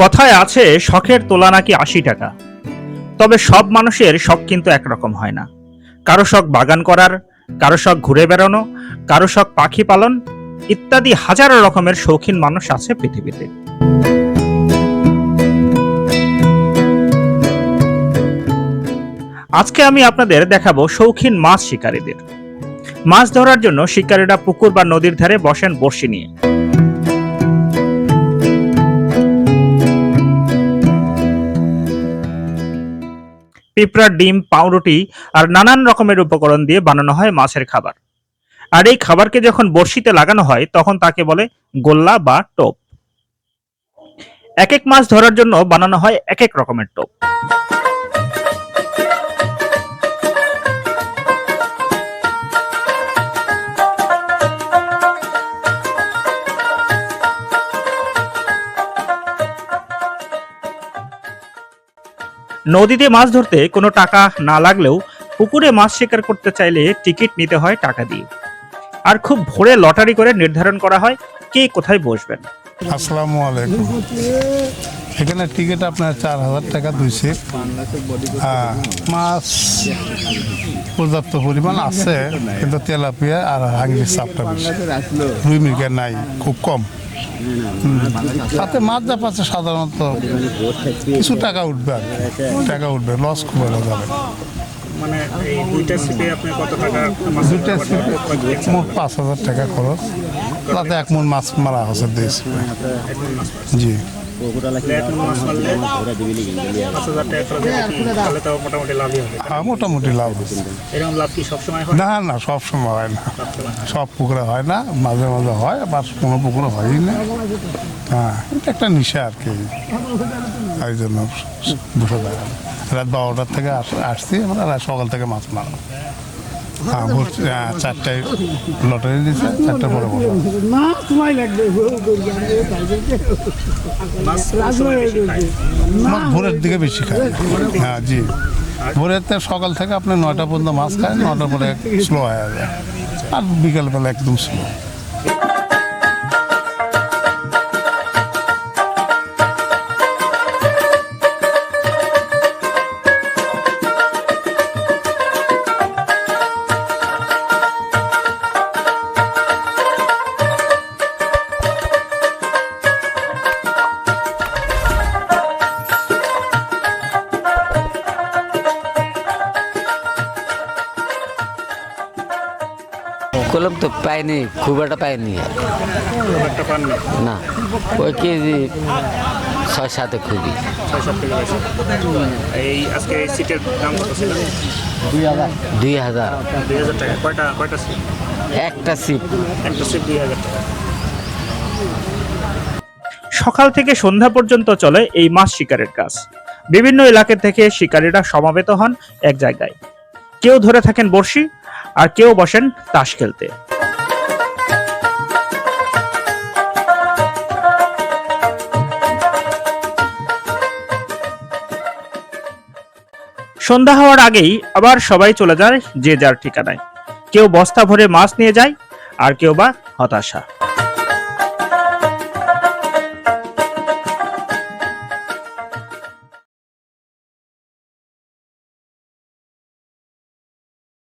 কথায় আছে, শখের তোলা নাকি আশি টাকা। তবে সব মানুষের শখ কিন্তু একরকম হয় না। কারও শখ বাগান করার, কারও শখ ঘুরে বেড়ানো, কারও শখ পাখি পালন, ইত্যাদি হাজারো রকমের শৌখিন মানুষ আছে পৃথিবীতে। আজকে আমি আপনাদের দেখাবো শৌখিন মাছ শিকারীদের। মাছ ধরার জন্য শিকারীরা পুকুর বা নদীর ধারে বসেন বড়শি নিয়ে। পিঁপড়ার ডিম, পাউরুটি আর নানান রকমের উপকরণ দিয়ে বানানো হয় মাছের খাবার। আর এই খাবারকে যখন বড়শিতে লাগানো হয়, তখন তাকে বলে গোল্লা বা টোপ। এক এক মাছ ধরার জন্য বানানো হয় এক এক রকমের টোপ। নদীতে মাছ ধরতে কোনো টাকা না লাগলেও পুকুরে মাছ শিকার করতে চাইলে টিকিট নিতে হয় টাকা দিয়ে। আর খুব ভোরে লটারি করে নির্ধারণ করা হয় কে কোথায় বসবেন। আসসালামু আলাইকুম। এখানে টিকিট আপনার চার হাজার টাকা দুই সিট হ্যাঁ মাছ পর্যাপ্ত পরিমাণ আছে কিন্তু তেলাপিয়া আর হাঙ্গির চাপটা বেশি। রুই মৃগের নাই খুব কম। তাতে মাছ যা পাচ্ছে সাধারণত কিছু টাকা উঠবে আর টাকা উঠবে লস খুব যাবে। মানে দুইটা সিটে আপনি কত টাকা দুইটা সিট মোট পাঁচ হাজার টাকা খরচ। তাতে এক মন মাছ মারা হচ্ছে দুই জি। হ্যাঁ মোটামুটি লাভ এরকম লাভ কি সবসময় হয়? না না সব সময় হয় না। সব পুকুরে হয় না মাঝে মাঝে হয় আবার কোনো পুকুরে হয়ই না। হ্যাঁ এটা একটা নেশা আর কি। এই জন্য দুশো টাকা রাত বারোটার থেকে আস- আসছি আমরা রাত সকাল থেকে মাছ মারা। হ্যাঁ হ্যাঁ, চারটায় লটারি দিচ্ছে চারটে লাগবে ভোরের দিকে বেশি খায় হ্যাঁ জি ভোরের সকাল থেকে আপনি নয়টা পর্যন্ত মাছ খায় নয়টার পরে স্লো হয়ে যায় আর বিকালবেলা একদম স্লো কলম তো পাইনি খুব একটা পাইনি। না ওই কেজি ছয় সাতে খুবই। ছয় সাত থেকে বেশি এই আজকে এই সিটের দাম কত ছিল? দুই হাজার। দুই হাজার। টাকা। কয়টা কয়টা সিট? একটা সিপ একটা সিট দুই হাজার টাকা। সকাল থেকে সন্ধ্যা পর্যন্ত চলে এই মাছ শিকারের কাজ। বিভিন্ন এলাকা থেকে শিকারীরা সমাবেত হন এক জায়গায়। কেউ ধরে থাকেন বড়শি আর কেউ বসেন তাস খেলতে। সন্ধ্যা হওয়ার আগেই আবার সবাই চলে যায় যে যার ঠিকানায়। কেউ বস্তা ভরে মাছ নিয়ে যায় আর কেউ বা হতাশা।